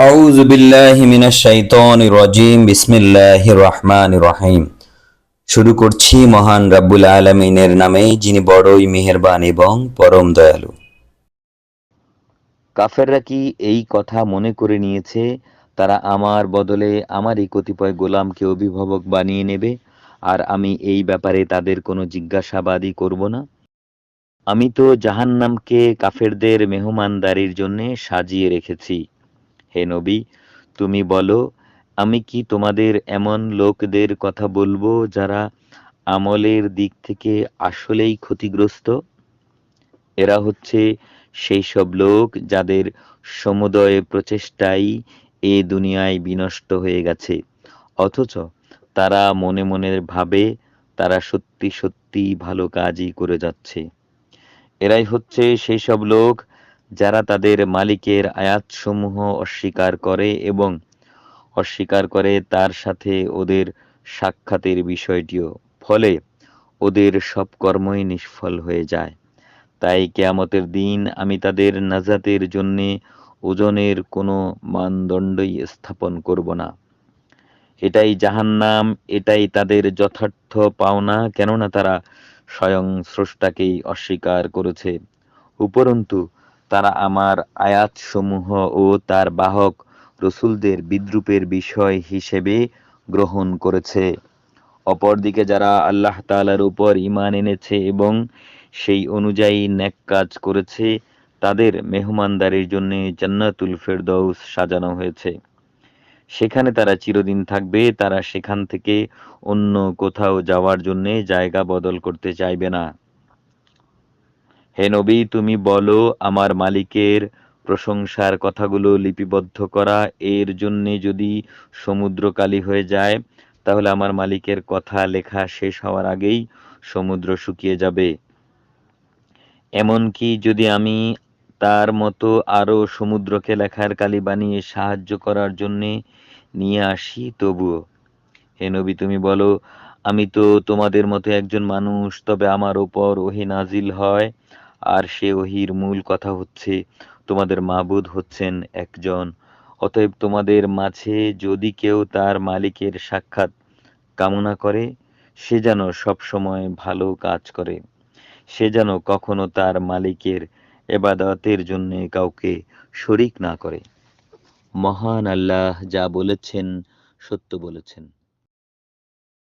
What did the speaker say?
أعوذ بالله من الشيطان الرجيم بسم الله الرحمن الرحيم শুরু করছি মহান রাব্বুল আলমিনের নামে যিনি বড়ই মেহেরবান এবং পরম দয়ালু কাফেররা কি এই কথা মনে করে নিয়েছে তারা আমার বদলে আমারই কতিপয় গোলামকে অভিভাবক বানিয়ে নেবে আর আমি এই ব্যাপারে তাদের কোনো জিজ্ঞাসাবাদই করব না আমি তো জাহান্নামকে কাফেরদের মেহমানদারির জন্য সাজিয়ে রেখেছি হে নবী, তুমি বলো, আমি কি তোমাদের এমন লোকদের কথা বলব যারা আমলের দিক থেকে আসলেই ক্ষতিগ্রস্ত? এরা হচ্ছে সেই সব লোক যাদের সমুদয় প্রচেষ্টাই এ দুনিয়ায় বিনষ্ট হয়ে গেছে। অথচ তারা মনে মনে ভাবে তারা সত্যি সত্যি ভালো কাজই করে যাচ্ছে। এরাই হচ্ছে সেই সব লোক যারা তাদের মালিকের আয়াতসমূহ অস্বীকার করে এবং অস্বীকার করে তার সাথে ওদের সাক্ষাতের বিষয়টিও, ফলে ওদের সব কর্মই নিষ্ফল হয়ে যায়। তাই কেয়ামতের দিন আমি তাদের নাজাতের জন্যে ওজনের কোনো মানদণ্ডই স্থাপন করব না। এটাই জাহান্নাম, এটাই তাদের যথার্থ পাওনা, কেননা তারা স্বয়ং স্রষ্টাকেই অস্বীকার করেছে। উপরন্তু তারা আমার আয়াতসমূহ ও তার বাহক রসুলদের বিদ্রুপের বিষয় হিসেবে গ্রহণ করেছে। অপরদিকে যারা আল্লাহ তাআলার উপর ঈমান এনেছে এবং সেই অনুযায়ী ন্যাক কাজ করেছে, তাদের মেহমানদারির জন্য জান্নাতুল ফেরদৌস সাজানো হয়েছে। সেখানে তারা চিরদিন থাকবে, তারা সেখান থেকে অন্য কোথাও যাওয়ার জন্য জায়গা বদল করতে চাইবে না। হে নবী, তুমি বলো, আমার মালিকের প্রশংসার কথাগুলো লিপিবদ্ধ করা, এর জন্যে যদি সমুদ্র কালি হয়ে যায়, তাহলে আমার মালিকের কথা লেখা শেষ হওয়ার আগেই সমুদ্র শুকিয়ে যাবে। এমনকি যদি আমি তার মতো আরও সমুদ্রকে লেখার কালি বানিয়ে সাহায্য করার জন্যে নিয়ে আসি, তবুও। হে নবী, তুমি বলো, আমি তো তোমাদের মতো একজন মানুষ, তবে আমার ওপর ওহি নাজিল হয়। আর সে ওহির মূল কথা হচ্ছে, তোমাদের মাবুদ হচ্ছেন একজন। অতএব তোমাদের মাঝে যদি কেউ তার মালিকের সাক্ষাৎ কামনা করে, সে যেন সবসময় ভালো কাজ করে। সে যেন কখনো তার মালিকের এবাদতের জন্য কাউকে শরিক না করে। মহান আল্লাহ যা বলেছেন, সত্য বলেছেন।